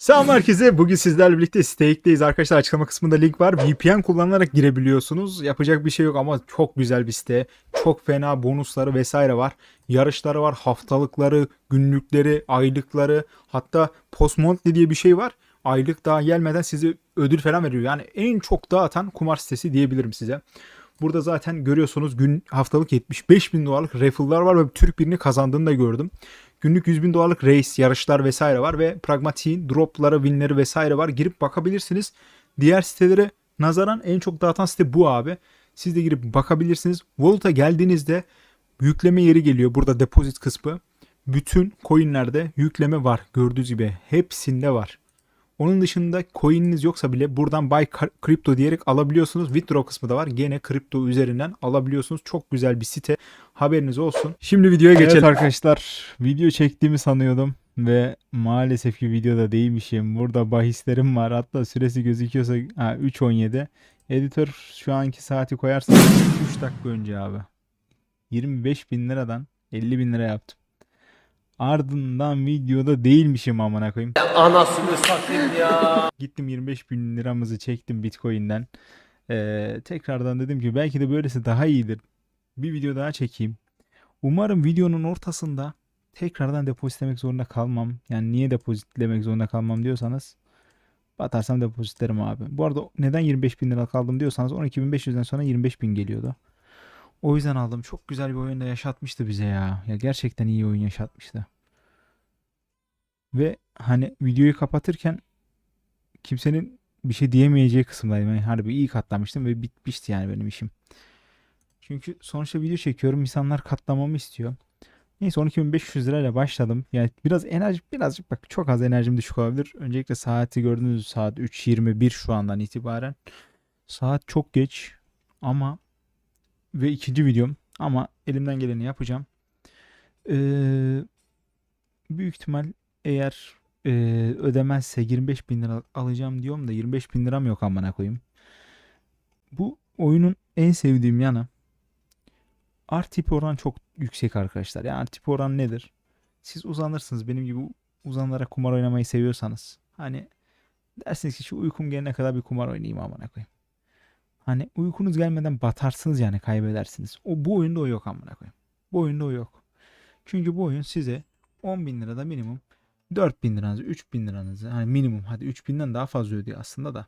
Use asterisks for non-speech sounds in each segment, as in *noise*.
Selam herkese. Bugün sizlerle birlikte Stake'deyiz. Arkadaşlar açıklama kısmında link var. VPN kullanarak girebiliyorsunuz. Yapacak bir şey yok ama çok güzel bir site. Çok fena bonusları vesaire var. Yarışları var, haftalıkları, günlükleri, aylıkları. Hatta post monthly diye bir şey var. Aylık daha gelmeden size ödül falan veriyor. Yani en çok dağıtan kumar sitesi diyebilirim size. Burada zaten görüyorsunuz gün haftalık 75 bin dolarlık raffle'lar var ve Türk birini kazandığını da gördüm. Günlük 100 bin dolarlık race, yarışlar vesaire var ve pragmatiğin dropları, winleri vesaire var. Girip bakabilirsiniz. Diğer sitelere nazaran en çok dağıtan site bu abi. Siz de girip bakabilirsiniz. Wallet'a geldiğinizde yükleme yeri geliyor. Burada deposit kısmı. Bütün coinlerde yükleme var. Gördüğünüz gibi hepsinde var. Onun dışında coin'iniz yoksa bile buradan buy crypto diyerek alabiliyorsunuz. Withdraw kısmı da var. Gene kripto üzerinden alabiliyorsunuz. Çok güzel bir site. Haberiniz olsun. Şimdi videoya geçelim. Evet arkadaşlar video çektiğimi sanıyordum. Ve maalesef ki videoda değilmişim. Burada bahislerim var. Hatta süresi gözüküyorsa ha, 3.17. Editör şu anki saati koyarsa 3 dakika önce abi. 25 bin liradan 50 bin lira yaptım. Ardından videoda değilmişim amına koyayım. Anasını satayım ya. Gittim 25 bin liramızı çektim Bitcoin'den. Ee, tekrardan dedim ki belki de böylesi daha iyidir. Bir video daha çekeyim. Umarım videonun ortasında tekrardan depozitlemek zorunda kalmam. Yani niye depozitlemek zorunda kalmam diyorsanız batarsam depozitlerim abi. Bu arada neden 25 bin lira kaldım diyorsanız 12.500'den sonra 25 bin geliyordu. O yüzden aldım. Çok güzel bir oyunda yaşatmıştı bize ya. Ya gerçekten iyi oyun yaşatmıştı. Ve hani videoyu kapatırken kimsenin bir şey diyemeyeceği kısımdaydım. Yani harbi iyi katlamıştım ve bitmişti yani benim işim. Çünkü sonuçta video çekiyorum. insanlar katlamamı istiyor. Neyse 12.500 lirayla başladım. Yani biraz enerji birazcık bak çok az enerjim düşük olabilir. Öncelikle saati gördüğünüz saat 3.21 şu andan itibaren. Saat çok geç ama ve ikinci videom ama elimden geleni yapacağım. Ee, büyük ihtimal eğer e, ödemezse 25 bin lira alacağım diyorum da 25 bin liram yok amına koyayım. Bu oyunun en sevdiğim yanı tipi oran çok yüksek arkadaşlar. Yani tipi oran nedir? Siz uzanırsınız benim gibi uzanarak kumar oynamayı seviyorsanız. Hani dersiniz ki şu uykum gelene kadar bir kumar oynayayım amına koyayım. Hani uykunuz gelmeden batarsınız yani kaybedersiniz. O bu oyunda o yok amına koyayım. Bu oyunda o yok. Çünkü bu oyun size 10 bin lirada minimum 4 bin liranızı 3 bin liranızı hani minimum hadi 3 binden daha fazla ödüyor aslında da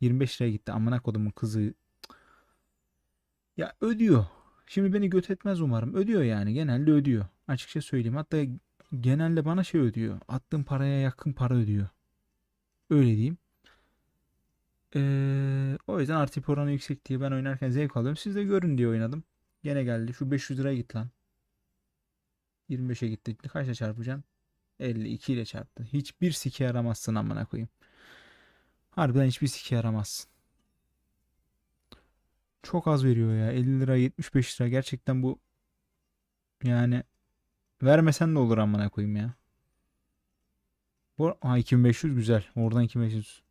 25 liraya gitti amına kodumun kızı ya ödüyor. Şimdi beni göt etmez umarım. Ödüyor yani genelde ödüyor. Açıkça söyleyeyim. Hatta genelde bana şey ödüyor. Attığım paraya yakın para ödüyor. Öyle diyeyim. Ee, o yüzden artı oranı yüksek diye ben oynarken zevk alıyorum. Siz de görün diye oynadım. Gene geldi. Şu 500 liraya git lan. 25'e gitti. Kaçla çarpacaksın? 52 ile çarptı. Hiçbir siki yaramazsın amına koyayım. Harbiden hiçbir siki yaramazsın. Çok az veriyor ya. 50 lira 75 lira. Gerçekten bu yani vermesen de olur amına koyayım ya. Bu ha 2500 güzel. Oradan 2500.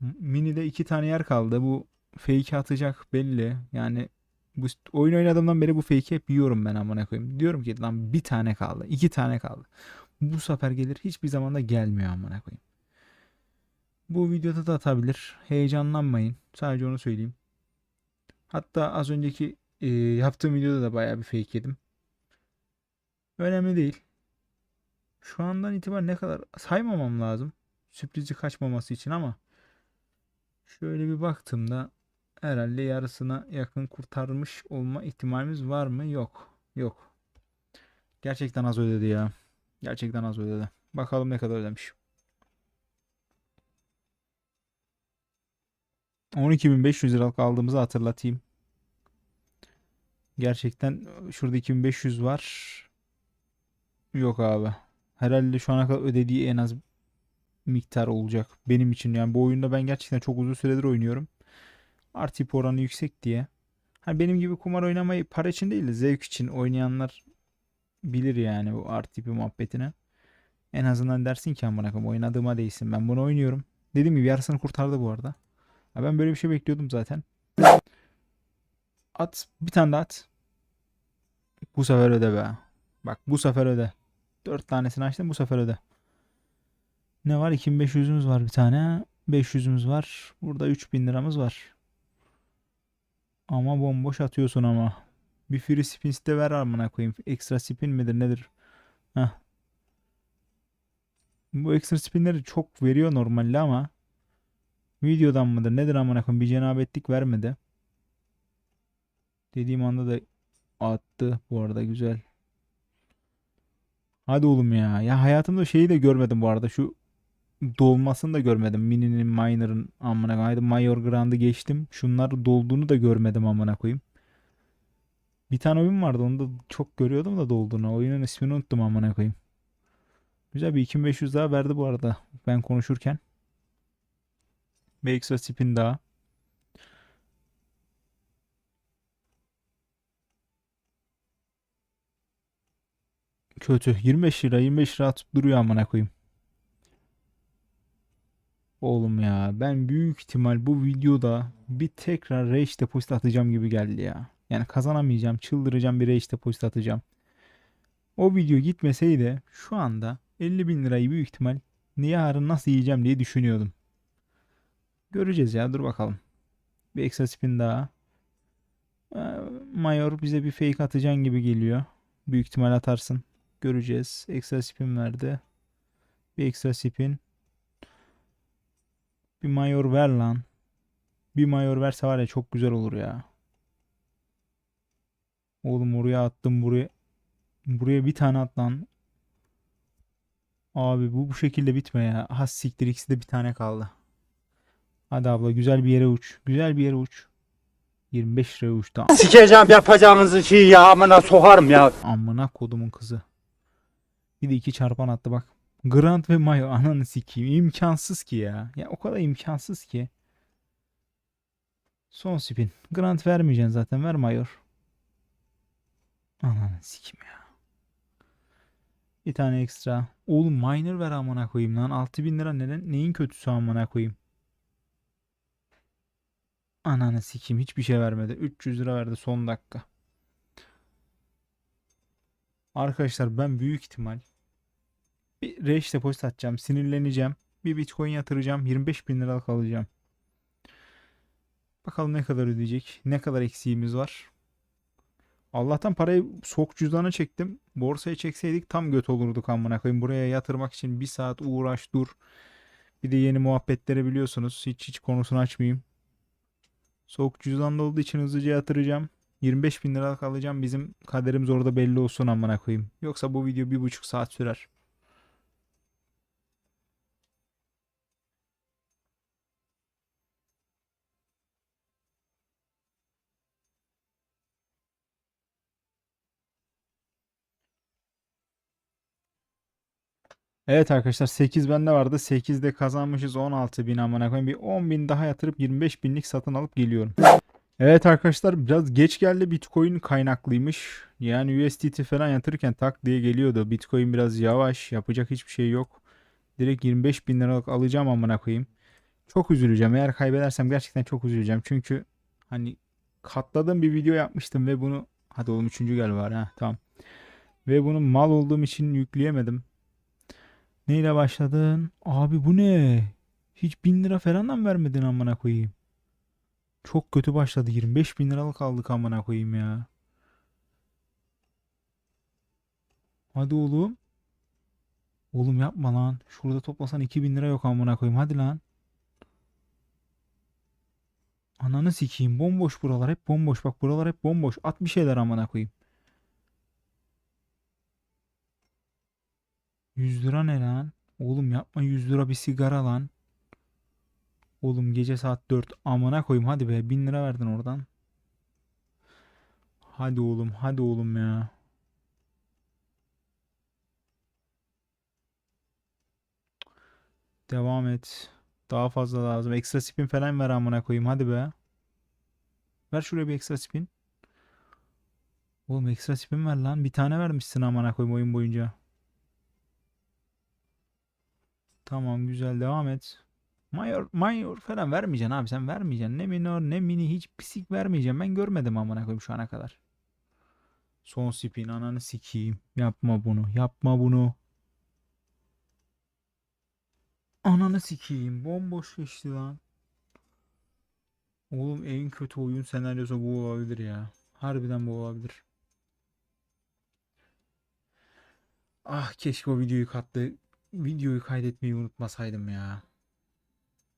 Mini'de iki tane yer kaldı. Bu fake atacak belli. Yani bu oyun oynadığımdan beri bu fake'i hep yiyorum ben amına koyayım. Diyorum ki lan bir tane kaldı. iki tane kaldı. Bu sefer gelir. Hiçbir zaman da gelmiyor amına koyayım. Bu videoda da atabilir. Heyecanlanmayın. Sadece onu söyleyeyim. Hatta az önceki e, yaptığım videoda da bayağı bir fake yedim. Önemli değil. Şu andan itibaren ne kadar saymamam lazım. Sürprizi kaçmaması için ama şöyle bir baktığımda herhalde yarısına yakın kurtarmış olma ihtimalimiz var mı? Yok. Yok. Gerçekten az ödedi ya. Gerçekten az ödedi. Bakalım ne kadar ödemiş. 12.500 liralık aldığımızı hatırlatayım. Gerçekten şurada 2500 var. Yok abi. Herhalde şu ana kadar ödediği en az miktar olacak. Benim için yani bu oyunda ben gerçekten çok uzun süredir oynuyorum. Artı oranı yüksek diye. Hani benim gibi kumar oynamayı para için değil de zevk için oynayanlar bilir yani bu art tipi muhabbetine. En azından dersin ki amına koyayım oynadığıma değilsin. Ben bunu oynuyorum. Dediğim gibi yarısını kurtardı bu arada. Ya ben böyle bir şey bekliyordum zaten. At. Bir tane daha at. Bu sefer öde be. Bak bu sefer öde. Dört tanesini açtım bu sefer öde. Ne var? 2500'ümüz var bir tane. 500'ümüz var. Burada 3000 liramız var. Ama bomboş atıyorsun ama. Bir free spin de ver amına koyayım. Ekstra spin midir nedir? Heh. Bu ekstra spinleri çok veriyor normalde ama videodan mıdır nedir amına koyayım bir cenabetlik vermedi. Dediğim anda da attı bu arada güzel. Hadi oğlum ya. Ya hayatımda şeyi de görmedim bu arada. Şu dolmasını da görmedim. Mini'nin, Minor'ın amına koyayım. Mayor Grand'ı geçtim. Şunlar dolduğunu da görmedim amına koyayım. Bir tane oyun vardı. Onu da çok görüyordum da dolduğunu. Oyunun ismini unuttum amına koyayım. Güzel bir 2500 daha verdi bu arada. Ben konuşurken. Bir ekstra spin daha. Kötü. 25 lira 25 lira atıp duruyor amına koyayım. Oğlum ya ben büyük ihtimal bu videoda bir tekrar rage depozit atacağım gibi geldi ya. Yani kazanamayacağım, çıldıracağım bir rage depozit atacağım. O video gitmeseydi şu anda 50 bin lirayı büyük ihtimal yarın nasıl yiyeceğim diye düşünüyordum. Göreceğiz ya dur bakalım. Bir ekstra spin daha. Ee, Mayor bize bir fake atacaksın gibi geliyor. Büyük ihtimal atarsın. Göreceğiz. Ekstra spin verdi. Bir ekstra spin. Bir mayor ver lan. Bir mayor verse var ya çok güzel olur ya. Oğlum oraya attım buraya. Buraya bir tane at lan. Abi bu bu şekilde bitme ya. Has siktir ikisi de bir tane kaldı. Hadi abla güzel bir yere uç. Güzel bir yere uç. 25 liraya uçtu. Sikeceğim yapacağınızı şey ya amına sokarım ya. Amına kodumun kızı. Bir de iki çarpan attı bak. Grant ve Mayo ananı sikeyim. İmkansız ki ya. Ya o kadar imkansız ki. Son spin. Grant vermeyeceksin zaten. Ver Mayor. Ananı sikeyim ya. Bir tane ekstra. Oğlum minor ver amına koyayım lan. 6000 lira neden? Neyin kötüsü amına koyayım? Ananı sikeyim. Hiçbir şey vermedi. 300 lira verdi son dakika. Arkadaşlar ben büyük ihtimal bir rage depozit atacağım. Sinirleneceğim. Bir bitcoin yatıracağım. 25 bin liralık alacağım. Bakalım ne kadar ödeyecek. Ne kadar eksiğimiz var. Allah'tan parayı sok cüzdana çektim. Borsaya çekseydik tam göt olurduk amına koyayım. Buraya yatırmak için bir saat uğraş dur. Bir de yeni muhabbetleri biliyorsunuz. Hiç hiç konusunu açmayayım. Soğuk cüzdanda olduğu için hızlıca yatıracağım. 25 bin liralık alacağım. Bizim kaderimiz orada belli olsun amına koyayım. Yoksa bu video bir buçuk saat sürer. Evet arkadaşlar 8 bende vardı. 8'de kazanmışız 16 bin amına koyayım. Bir 10 bin daha yatırıp 25 binlik satın alıp geliyorum. Evet arkadaşlar biraz geç geldi. Bitcoin kaynaklıymış. Yani USDT falan yatırırken tak diye geliyordu. Bitcoin biraz yavaş. Yapacak hiçbir şey yok. Direkt 25 bin liralık alacağım amına koyayım. Çok üzüleceğim. Eğer kaybedersem gerçekten çok üzüleceğim. Çünkü hani katladığım bir video yapmıştım ve bunu hadi oğlum üçüncü gel var ha tamam. Ve bunu mal olduğum için yükleyemedim. Neyle başladın? Abi bu ne? Hiç bin lira falan da mı vermedin amına koyayım? Çok kötü başladı. 25 bin liralık aldık amına koyayım ya. Hadi oğlum. Oğlum yapma lan. Şurada toplasan 2000 lira yok amına koyayım. Hadi lan. Ananı sikeyim. Bomboş buralar. Hep bomboş. Bak buralar hep bomboş. At bir şeyler amına koyayım. 100 lira ne lan? Oğlum yapma 100 lira bir sigara lan. Oğlum gece saat 4 amına koyayım hadi be 1000 lira verdin oradan. Hadi oğlum hadi oğlum ya. Devam et. Daha fazla lazım. Ekstra spin falan ver amına koyayım hadi be. Ver şuraya bir ekstra spin. Oğlum ekstra spin ver lan. Bir tane vermişsin amına koyayım oyun boyunca. Tamam güzel devam et. Mayor, mayor falan vermeyeceksin abi sen vermeyeceksin. Ne minor ne mini hiç pisik vermeyeceğim. Ben görmedim amına koyayım şu ana kadar. Son spin ananı sikeyim. Yapma bunu. Yapma bunu. Ananı sikeyim. Bomboş geçti lan. Oğlum en kötü oyun senaryosu bu olabilir ya. Harbiden bu olabilir. Ah keşke o videoyu katlı videoyu kaydetmeyi unutmasaydım ya.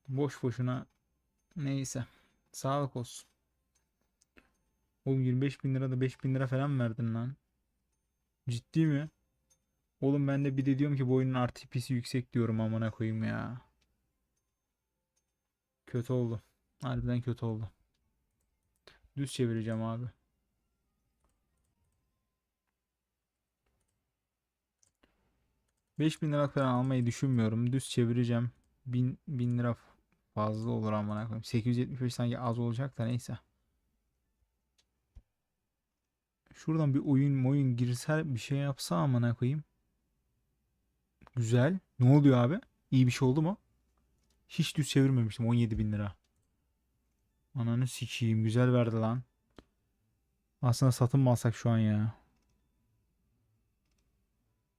Boş boşuna neyse. Sağlık olsun. Oğlum 25 bin lira da 5 bin lira falan verdin lan. Ciddi mi? Oğlum ben de bir de diyorum ki bu oyunun RTP'si yüksek diyorum amına koyayım ya. Kötü oldu. Harbiden kötü oldu. Düz çevireceğim abi. Beş bin lira falan almayı düşünmüyorum. Düz çevireceğim. Bin, bin lira fazla olur amına koyayım. 875 sanki az olacak da neyse. Şuradan bir oyun oyun girse bir şey yapsa amına koyayım. Güzel. Ne oluyor abi? İyi bir şey oldu mu? Hiç düz çevirmemiştim. 17 bin lira. Ananı sikeyim. Güzel verdi lan. Aslında satın mı alsak şu an ya?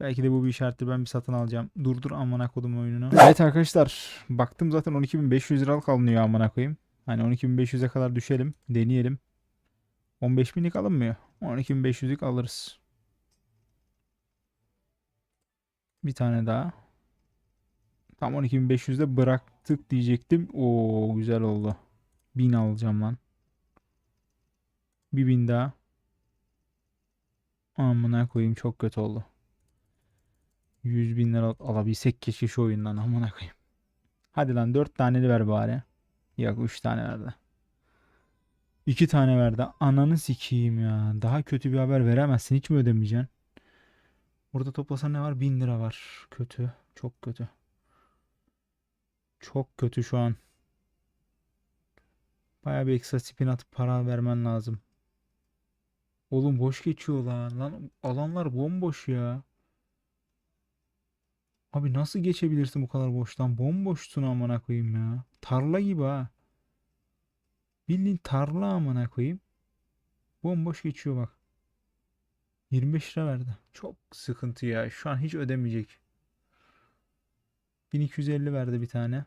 Belki de bu bir işarettir. Ben bir satın alacağım. Durdur amına kodum oyununu. Evet arkadaşlar. Baktım zaten 12.500 liralık alınıyor amına koyayım. Hani 12.500'e kadar düşelim. Deneyelim. 15.000'lik alınmıyor. 12.500'lik alırız. Bir tane daha. Tam 12.500'de bıraktık diyecektim. Oo güzel oldu. 1000 alacağım lan. Bir bin daha. Amına koyayım çok kötü oldu. 100 bin lira alabilsek keşke şu oyundan amına koyayım. Hadi lan 4 taneli ver bari. Yok 3 tane verdi. 2 tane verdi. Ananı sikeyim ya. Daha kötü bir haber veremezsin. Hiç mi ödemeyeceksin? Burada toplasan ne var? 1000 lira var. Kötü. Çok kötü. Çok kötü şu an. Baya bir ekstra spin atıp para vermen lazım. Oğlum boş geçiyor lan. Lan alanlar bomboş ya. Abi nasıl geçebilirsin bu kadar boştan? Bomboşsun amına koyayım ya. Tarla gibi ha. Bildiğin tarla amına koyayım. Bomboş geçiyor bak. 25 lira verdi. Çok sıkıntı ya. Şu an hiç ödemeyecek. 1250 verdi bir tane.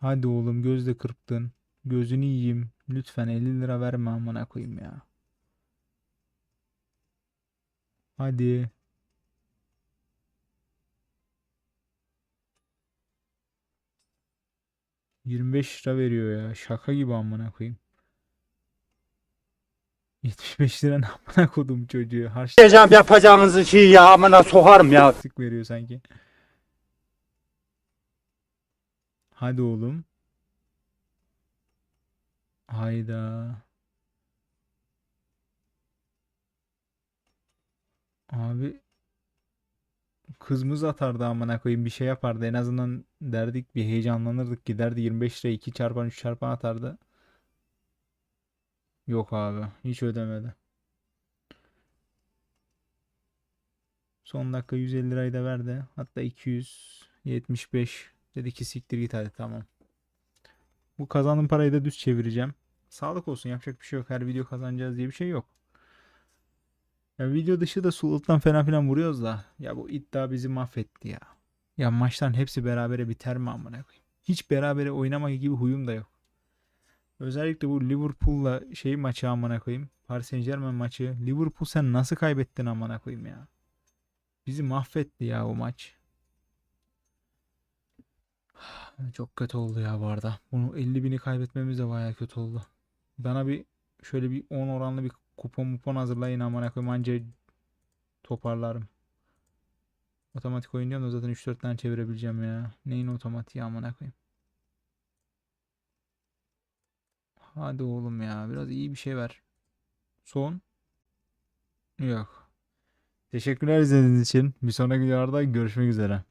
Hadi oğlum gözde kırptın. Gözünü yiyeyim. Lütfen 50 lira verme amına koyayım ya. Hadi. ...25 lira veriyor ya. Şaka gibi amına koyayım. 75 lira amına kodum çocuğu. Harçlık Diyeceğim yapacağınızı şey ya amına sokarım ya. veriyor sanki. Hadi oğlum. Hayda. Abi kızımız atardı amına koyayım bir şey yapardı en azından derdik bir heyecanlanırdık giderdi 25 liraya 2 çarpan 3 çarpan atardı. Yok abi hiç ödemedi. Son dakika 150 lirayı da verdi. Hatta 275 dedi ki siktir git hadi tamam. Bu kazandığım parayı da düz çevireceğim. Sağlık olsun yapacak bir şey yok. Her video kazanacağız diye bir şey yok. Ya video dışı da suluktan falan filan vuruyoruz da. Ya bu iddia bizi mahvetti ya. Ya maçların hepsi berabere biter mi amına koyayım? Hiç berabere oynamak gibi huyum da yok. Özellikle bu Liverpool'la şey maçı amına koyayım. Paris Saint-Germain maçı. Liverpool sen nasıl kaybettin amına koyayım ya? Bizi mahvetti ya o maç. *sighs* Çok kötü oldu ya bu arada. Bunu 50 bini kaybetmemiz de bayağı kötü oldu. Bana bir şöyle bir 10 oranlı bir kupon mupon hazırlayın amına koyayım anca toparlarım. Otomatik oynuyorum da zaten 3-4 tane çevirebileceğim ya. Neyin otomatiği amına koyayım. Hadi oğlum ya biraz iyi bir şey ver. Son. Yok. Teşekkürler izlediğiniz için. Bir sonraki videolarda görüşmek üzere.